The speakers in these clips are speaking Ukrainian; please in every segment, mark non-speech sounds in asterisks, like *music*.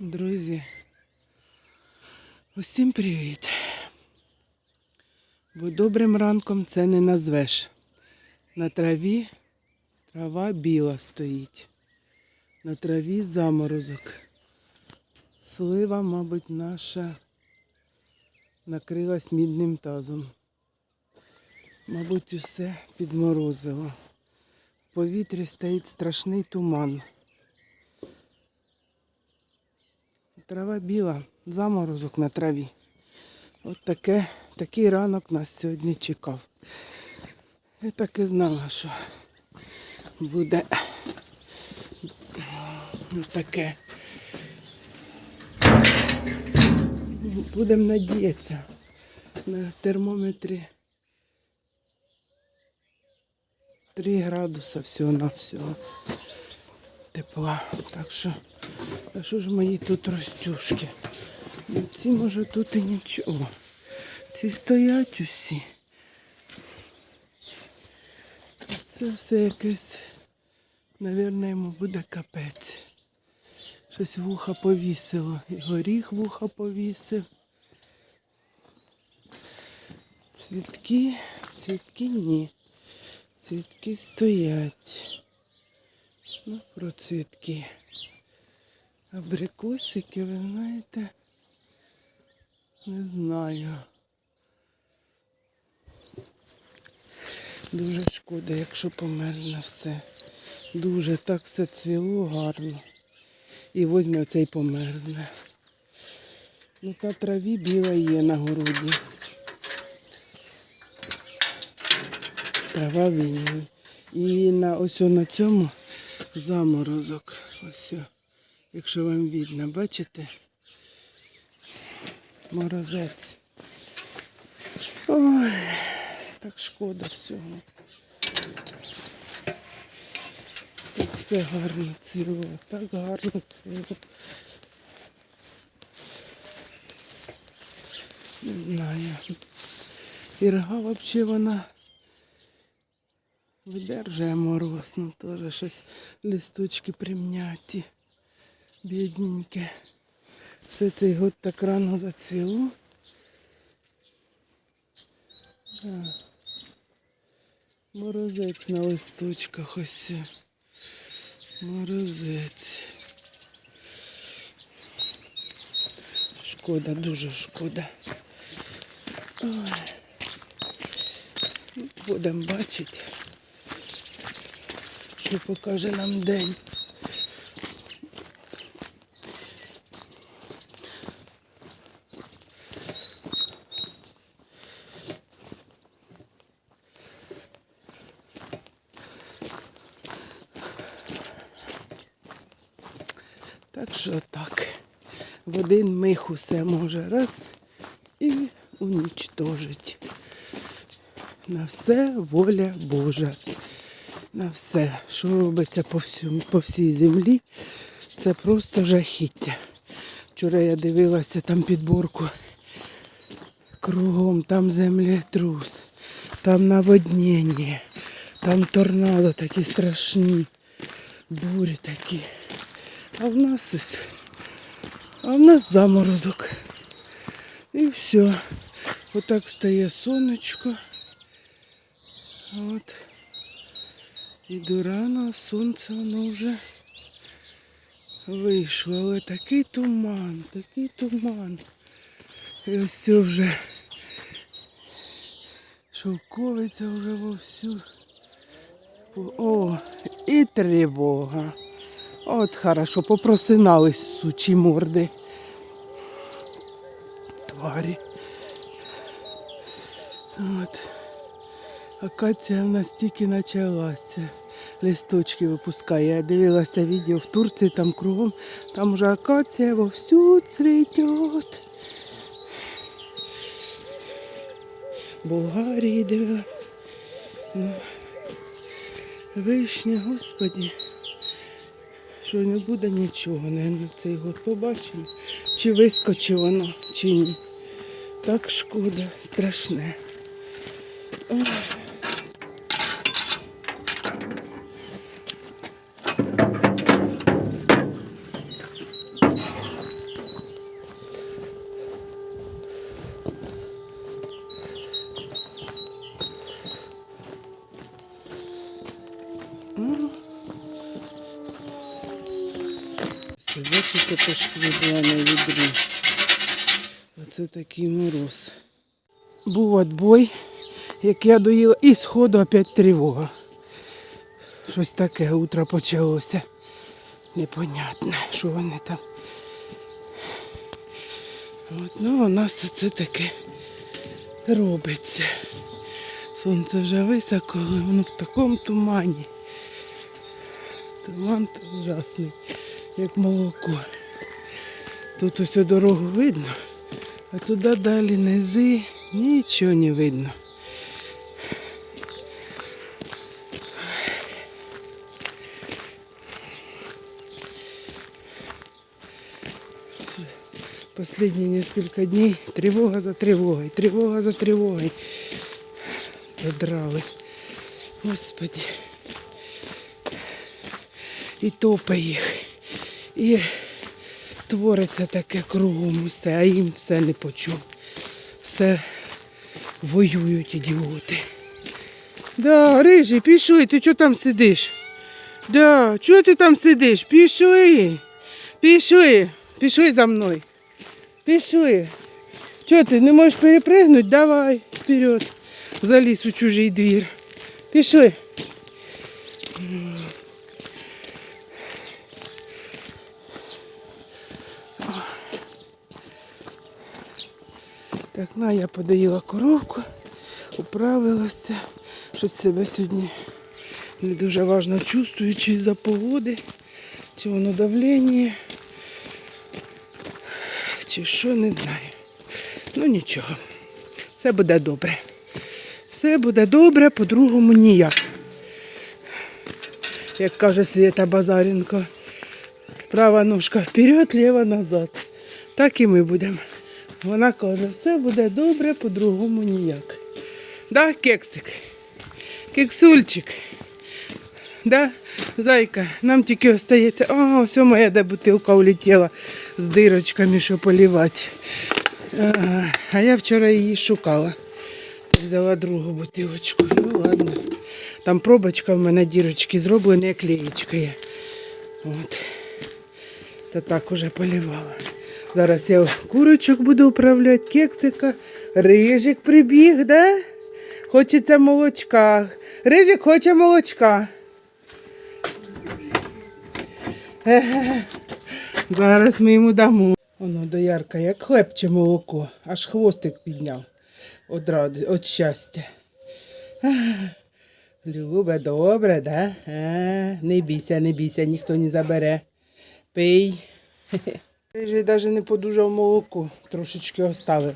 Друзі, усім привіт. Бо добрим ранком це не назвеш. На траві трава біла стоїть. На траві заморозок. Слива, мабуть, наша накрилась мідним тазом. Мабуть, усе підморозило. В повітрі стоїть страшний туман. Трава біла, заморозок на траві. От таке, такий ранок нас сьогодні чекав. Я так і знала, що буде таке. Будемо надіятися на термометрі 3 градуса всього на всього тепла. Так що, а що ж мої тут ростюшки? Ну, ці може тут і нічого. Ці стоять усі. Це все якесь, мабуть, йому буде капець. Щось вуха повісило. І горіх вуха повісив. Цвітки, цвітки ні. Цвітки стоять. Ну, про цвітки. Абрикосики, ви знаєте, не знаю. Дуже шкода, якщо померзне все. Дуже так все цвіло гарно. І возьме оцей померзне. Ну, та траві біла є на городі. Трава вільна. І на ось на цьому заморозок. Ось, якщо вам видно, бачите? Морозець. Ой, так шкода всього. Так все гарно цвіло, так гарно цвіло. Не знаю. Ірга взагалі вона видержує мороз, ну теж щось листочки примняті. Бідненьке. Все цей год так рано зацвіло. Да. Морозець на листочках ось. Морозець. Шкода, дуже шкода. Ой. Будемо бачити, що покаже нам день. Так що так. В один мих усе може раз і унічтожить. На все воля Божа. На все, що робиться по, всьому, по всій землі, це просто жахіття. Вчора я дивилася там підборку кругом, там землетрус, там наводнення, там торнадо такі страшні, бурі такі. А в нас а в нас заморозок. І все. Отак стає сонечко. От. Іду рано, сонце воно вже вийшло. Але такий туман, такий туман. І ось це вже шовковиця вже вовсю. О, і тривога. От хорошо, попросинались сучі морди. Тварі. От. Акація в нас тільки почалася. Листочки випускає. Я дивилася відео в Турції, там кругом, там вже акація вовсю цвітет. Болгарії дивилась. Ну, вишня, господі що не буде нічого, на цей год побачимо. Чи вискочить воно, чи ні. Так шкода, страшне. Ох. Такий мороз. Був отбой, як я доїла, і сходу опять тривога. Щось таке утро почалося. Непонятне, що вони там. От, ну, у нас це таке робиться. Сонце вже високо, але воно в такому тумані. Туман ужасний, як молоко. Тут ось дорогу видно, а туди далі низи нічого не видно. Последние несколько дней тревога за тревогой, тревога за тревогой. Задрали. Господи. І топає їх. І твориться таке кругом усе, а їм все не почув. Все воюють ідіоти. Да, рижий, пішли, ти чого там сидиш? Да, чого ти там сидиш? Пішли. Пішли. Пішли за мною. Пішли. Чого ти не можеш перепригнути? Давай вперед. Залізь у чужий двір. Пішли. Так, на, я подоїла коровку, управилася. Щось себе сьогодні не дуже важно чувствую, чи за погоди, чи воно давлення, чи що, не знаю. Ну нічого, все буде добре. Все буде добре, по-другому ніяк. Як каже Свята Базаренко, права ножка вперед, ліва назад. Так і ми будемо. Вона каже, все буде добре, по-другому ніяк. Да, кексик? Кексульчик. Да, зайка, нам тільки остається. О, все моя де бутилка улетіла з дирочками, що полівати. А я вчора її шукала. Взяла другу бутилочку. Ну ладно. Там пробочка в мене дірочки зроблені, як клеєчка є. От. Та так уже полівала. Зараз я курочок буду управляти, кексика. Рижик прибіг, да? Хочеться молочка. Рижик хоче молочка. Зараз ми йому дамо. Воно доярка, як хлебче молоко, аж хвостик підняв. Ради, от щастя. Любе, добре, да? А, не бійся, не бійся, ніхто не забере. Пий. Рижий навіть не подужав молоко, трошечки оставив.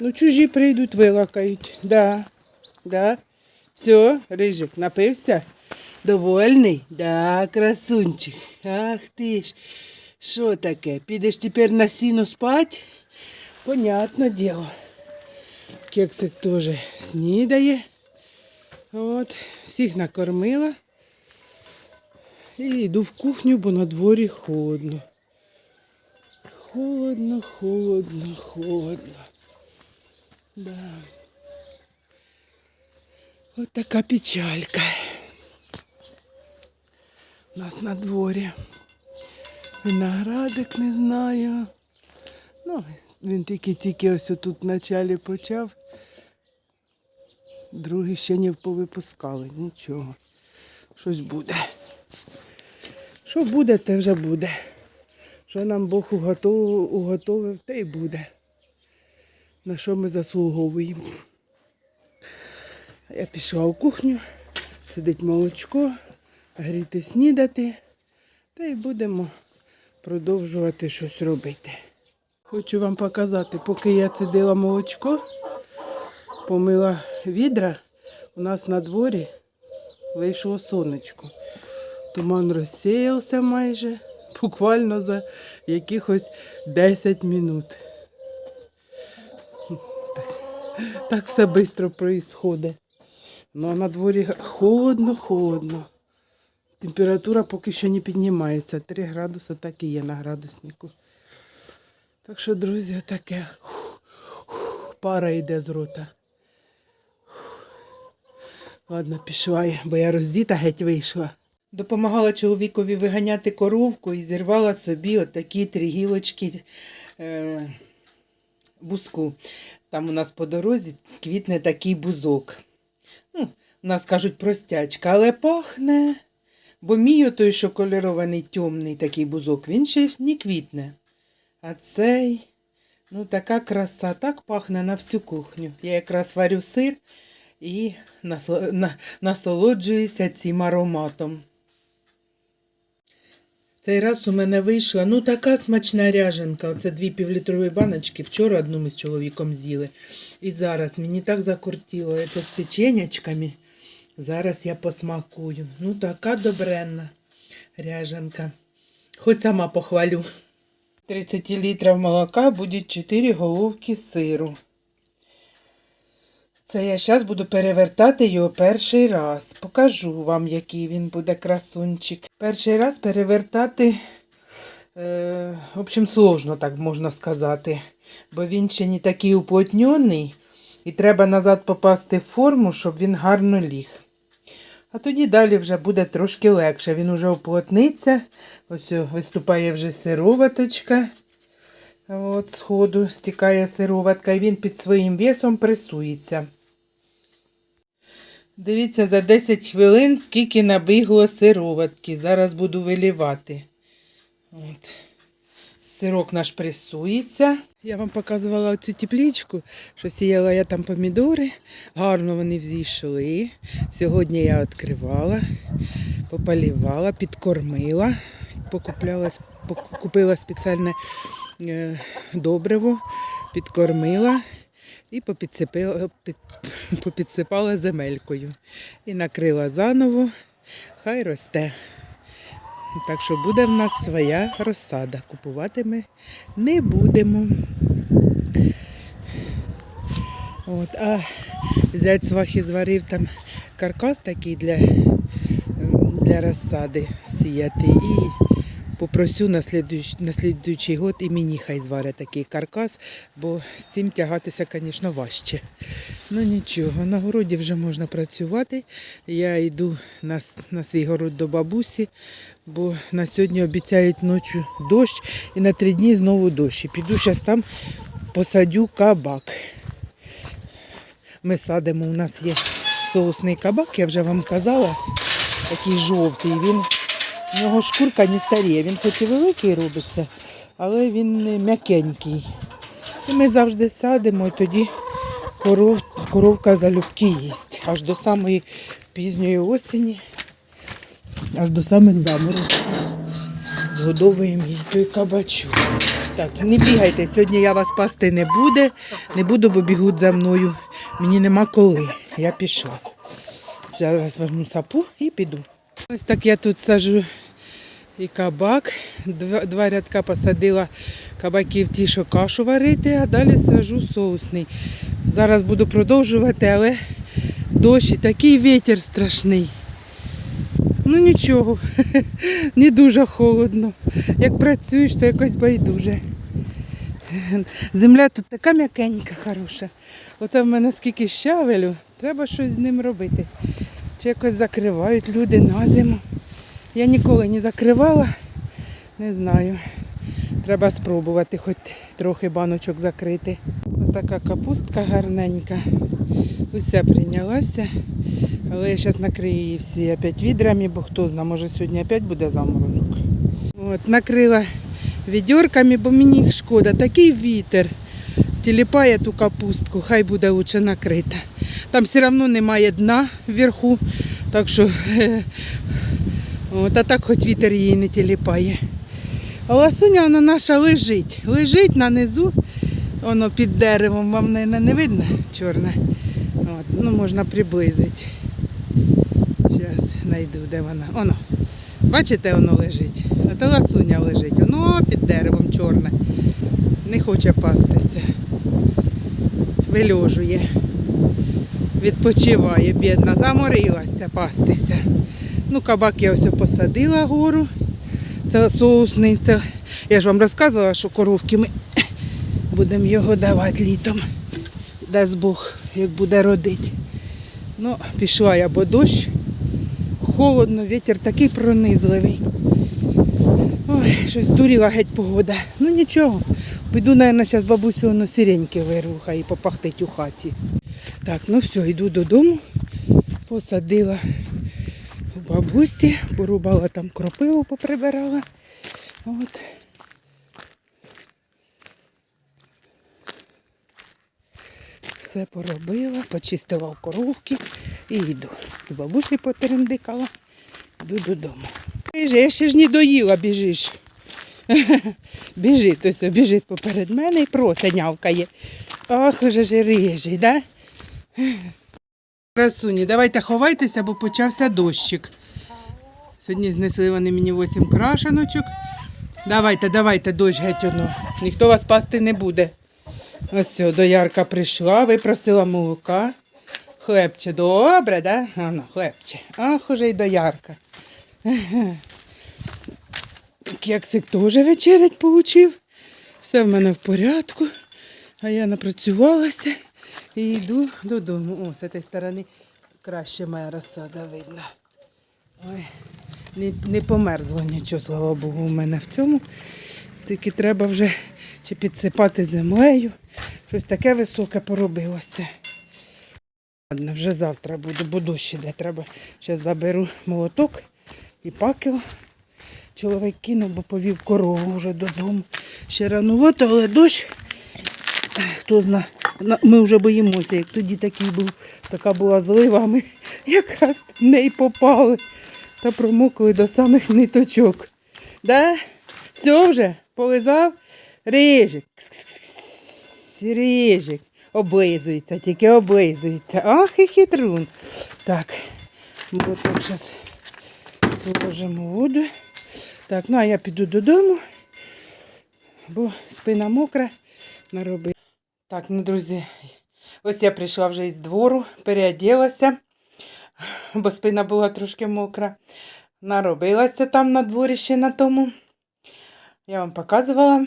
Ну, чужі прийдуть, вилакають. Да, да. Все, Рижик, напився? Довольний? Да, красунчик. Ах ти ж. Що таке? Підеш тепер на сіно спать? Понятно діло. Кексик теж снідає. От, всіх накормила. І йду в кухню, бо на дворі холодно. Холодно, холодно, холодно. Да. От така печалька. У нас на дворі. Виноградик не знаю. Ну, він тільки-тільки ось тут в началі почав. Другий ще не повипускали, нічого. Щось буде. Що буде, те вже буде. Що нам Бог уготовив, уготовив, те й буде. На що ми заслуговуємо. Я пішла у кухню, сидить молочко, гріти снідати, та й будемо продовжувати щось робити. Хочу вам показати, поки я цедила молочко, помила відра, у нас на дворі вийшло сонечко. Туман розсіявся майже, буквально за якихось 10 минут. Так, так все швидко відбувається. Ну, а на дворі холодно, холодно. Температура поки що не піднімається. 3 градуси так і є на градуснику. Так що, друзі, таке пара йде з рота. Ладно, пішла бо я роздіта геть вийшла. Допомагала чоловікові виганяти коровку і зірвала собі отакі три гілочки е, бузку. Там у нас по дорозі квітне такий бузок. Ну, у нас кажуть простячка, але пахне. Бо мій той, що кольорований темний такий бузок, він ще не квітне. А цей, ну така краса, так пахне на всю кухню. Я якраз варю сир і насолоджуюся цим ароматом. Цей раз у мене вийшла ну така смачна ряженка. Оце дві півлітрові баночки. Вчора одну ми з чоловіком з'їли. І зараз мені так закортіло. Це з печенячками. Зараз я посмакую. Ну, така добренна ряженка. Хоч сама похвалю. 30 літрів молока буде 4 головки сиру. Це я зараз буду перевертати його перший раз. Покажу вам, який він буде красунчик. Перший раз перевертати, е, в общем, сложно, так можна сказати. Бо він ще не такий уплотнений. І треба назад попасти в форму, щоб він гарно ліг. А тоді далі вже буде трошки легше. Він уже уплотниться. Ось виступає вже сироваточка. От, сходу стікає сироватка, і він під своїм весом пресується. Дивіться, за 10 хвилин скільки набігло сироватки. Зараз буду вилівати. От. Сирок наш пресується. Я вам показувала цю теплічку, що сіяла я там помідори. Гарно вони взійшли. Сьогодні я відкривала, пополівала, підкормила, покупляла, пок- купила спеціальне е, добриво, підкормила і попідсипила, під, *laughs* попідсипала земелькою. І накрила заново, хай росте. Так що буде в нас своя розсада. Купувати ми не будемо. От, а зять свахи зварив там каркас такий для, для розсади сіяти. І попросю на слідуючий, год і мені хай зварить такий каркас, бо з цим тягатися, звісно, важче. Ну нічого, на городі вже можна працювати. Я йду на, на свій город до бабусі, бо на сьогодні обіцяють ночі дощ і на три дні знову дощ. І піду зараз там посадю кабак. Ми садимо, у нас є соусний кабак, я вже вам казала, такий жовтий. Він, в нього шкурка не старіє, він хоч і великий робиться, але він м'якенький. І ми завжди садимо, і тоді коров, коровка залюбки їсть. Аж до самої пізньої осені, аж до самих заморозків. Згодовуємо їй той кабачок. Так, не бігайте, сьогодні я вас пасти не буде, не буду, бо бігуть за мною. Мені нема коли. Я пішла. Зараз візьму сапу і піду. Ось так я тут сажу і кабак. Два, два рядка посадила кабаків ті, що кашу варити, а далі сажу соусний. Зараз буду продовжувати, але дощ і такий вітер страшний. Ну нічого, *laughs* не дуже холодно. Як працюєш, то якось байдуже. Земля тут така м'якенька, хороша. Оце в мене скільки щавелю, треба щось з ним робити. Чи якось закривають люди на зиму. Я ніколи не закривала, не знаю. Треба спробувати хоч трохи баночок закрити. Отака капустка гарненька. Уся прийнялася. Але я зараз накрию її всі опять відрами, бо хто знає, може сьогодні опять буде заморозок. От, накрила відьорками, бо мені їх шкода. Такий вітер тіліпає ту капустку, хай буде лучше накрита. Там все одно немає дна вверху, так що от, а так хоч вітер її не тіліпає. А ласуня вона наша лежить. Лежить на низу, воно під деревом, вам не, не видно чорне. От, ну можна приблизити. Зараз знайду, де вона. Оно. Бачите, воно лежить. Ото ласуня лежить. Воно під деревом чорне. Не хоче пастися. Вильожує. Відпочиває, бідна, заморилася пастися. Ну, кабак я ось посадила гору. Це соусний. Це... Я ж вам розказувала, що коровки ми будемо його давати літом. Дасть Бог, як буде родити. Ну, пішла я, бо дощ, холодно, вітер такий пронизливий. Ой, щось дуріла геть погода. Ну нічого. Піду, мабуть, зараз бабусю воно сиреньки вирву, хай попахтить у хаті. Так, ну все, йду додому. Посадила бабусі, порубала там кропиву, поприбирала. От. Все поробила, почистила коровки і йду. З бабусі потерендикала, йду додому. Біжи, я ще ж не доїла, біжиш. *laughs* Біжить, ось біжить поперед мене і проса нявкає. Ох, уже ж рижий, да? Красуні, давайте ховайтеся, бо почався дощик. Сьогодні знесли вони мені 8 крашеночок. Давайте, давайте, дощ геть одно. Ніхто вас пасти не буде. Ось все, доярка прийшла, випросила молока. Хлебче, добре, да? А, ну, хлебче. Ах, уже й доярка. Кексик теж вечерять получив. Все в мене в порядку. А я напрацювалася і йду додому. О, з цієї сторони краще моя розсада видно. Ой, не, не померзло нічого, слава Богу, у мене в цьому. Тільки треба вже чи підсипати землею. Щось таке високе поробилося. Ладно, вже завтра буду, бо дощ іде. Треба ще заберу молоток і пакел. Чоловік кинув, бо повів корову вже додому. Ще ранувато, але дощ. Хто зна, на- ми вже боїмося, як тоді такий був, така була злива, ми якраз в неї попали та промокли до самих ниточок. Да? Все вже, полизав? Рижик. Рижик. Облизується, тільки облизується. Ах, і хитрун. Так, так зараз положимо воду. Так, ну а я піду додому, бо спина мокра наробила. Так, ну, друзі, ось я прийшла вже із двору, переоділася, *laughs* бо спина була трошки мокра. Наробилася там на дворі ще на тому. Я вам показувала.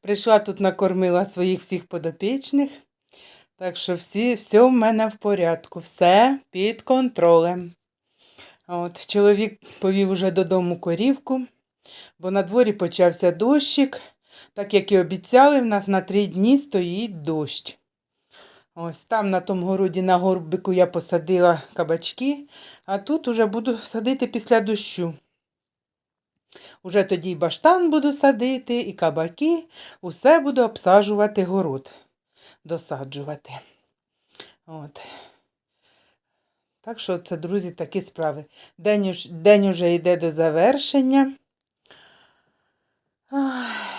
Прийшла тут, накормила своїх всіх подопічних. Так що всі, все в мене в порядку, все під контролем. От, чоловік повів уже додому корівку, бо на дворі почався дощик. Так як і обіцяли, в нас на три дні стоїть дощ. Ось там на тому городі на горбику я посадила кабачки, а тут уже буду садити після дощу. Уже тоді й баштан буду садити, і кабаки, усе буду обсаджувати город, досаджувати. От. Так що це, друзі, такі справи. День, день уже йде до завершення. Ах.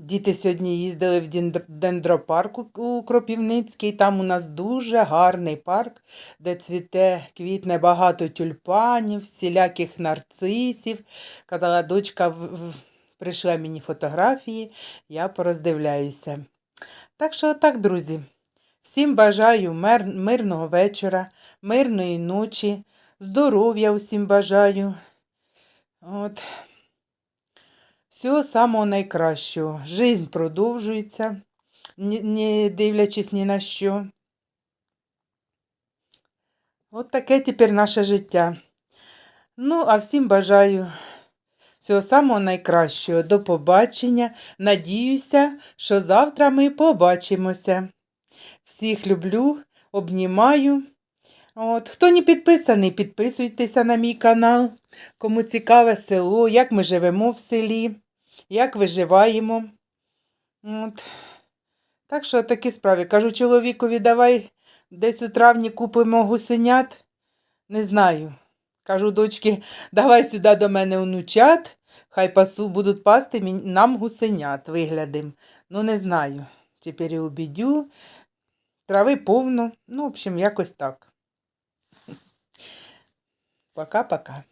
Діти сьогодні їздили в дендропарк у- Кропівницький. Там у нас дуже гарний парк, де цвіте, квітне багато тюльпанів, всіляких нарцисів. Казала, дочка прийшла мені фотографії, я пороздивляюся. Так що так, друзі. Всім бажаю мир, мирного вечора, мирної ночі, здоров'я усім бажаю. От. Всього самого найкращого. Жизнь продовжується, не дивлячись ні на що. От таке тепер наше життя. Ну, а всім бажаю всього самого найкращого. До побачення. Надіюся, що завтра ми побачимося. Всіх люблю, обнімаю. От, хто не підписаний, підписуйтеся на мій канал. Кому цікаве село, як ми живемо в селі, як виживаємо. От. Так що такі справи. Кажу чоловікові, давай десь у травні купимо гусенят. Не знаю. Кажу дочки, давай сюди до мене онучат, хай пасу будуть пасти нам гусенят виглядим. Ну, не знаю. Чи переобідю. Трави повно. Ну, в общем, якось так. Пока-пока.